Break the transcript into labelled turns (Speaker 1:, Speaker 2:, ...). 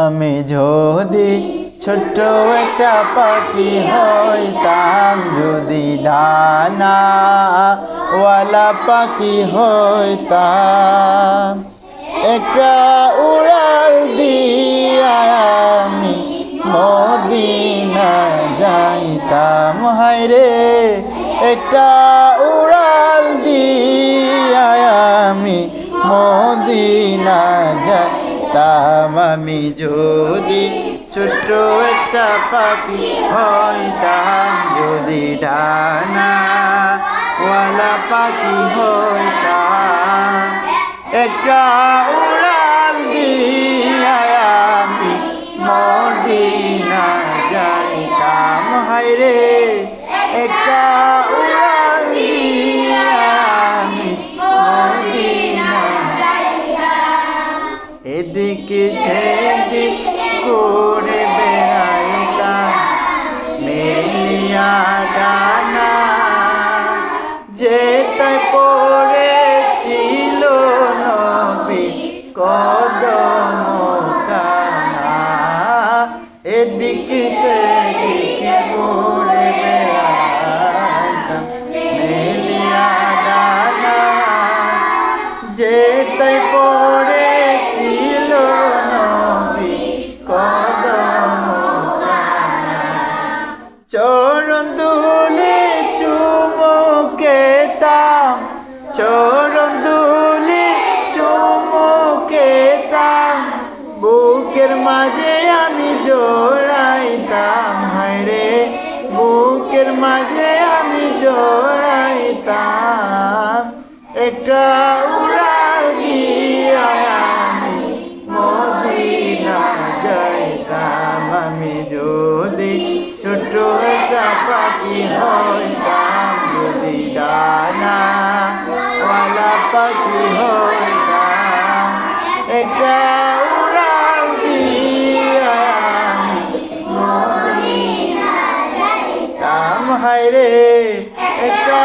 Speaker 1: আমি যদি ছোট্ট একটা পাখি হইতাম, যদি ডানা ওয়ালা পাখি হইতাম, একটা উড়াল দিয়া আমি মদিনা যাইতাম। হায়রে একটা উড়াল দিয়া আমি মদিনা যাইতাম আমি যদি ছোট্ট একটা পাখি হইতাম, যদি ডানা পাখি হইতাম, একটা উড়াল দিয়া মদিনা যাইতাম। হায়রে, একটা এদিকে সেদিক করে বেড়াইতাম মেলিয়া ডানা যেতে পড়েছিল নবী কদম এদিকে সেদিকে চরণ দুলে চুমুকেতাম। চরণ দুলে চুমুকেতাম। বুকের মাঝে আমি জোড়াইতাম। হায়রে বুকের মাঝে আমি জোড়াইতাম। একটা উড়াল আমি মদিনা যাইতাম। আমি যদি পাখি হইতাম একটা উড়াল দিয়া আমি যাইতাম হায়রে একটা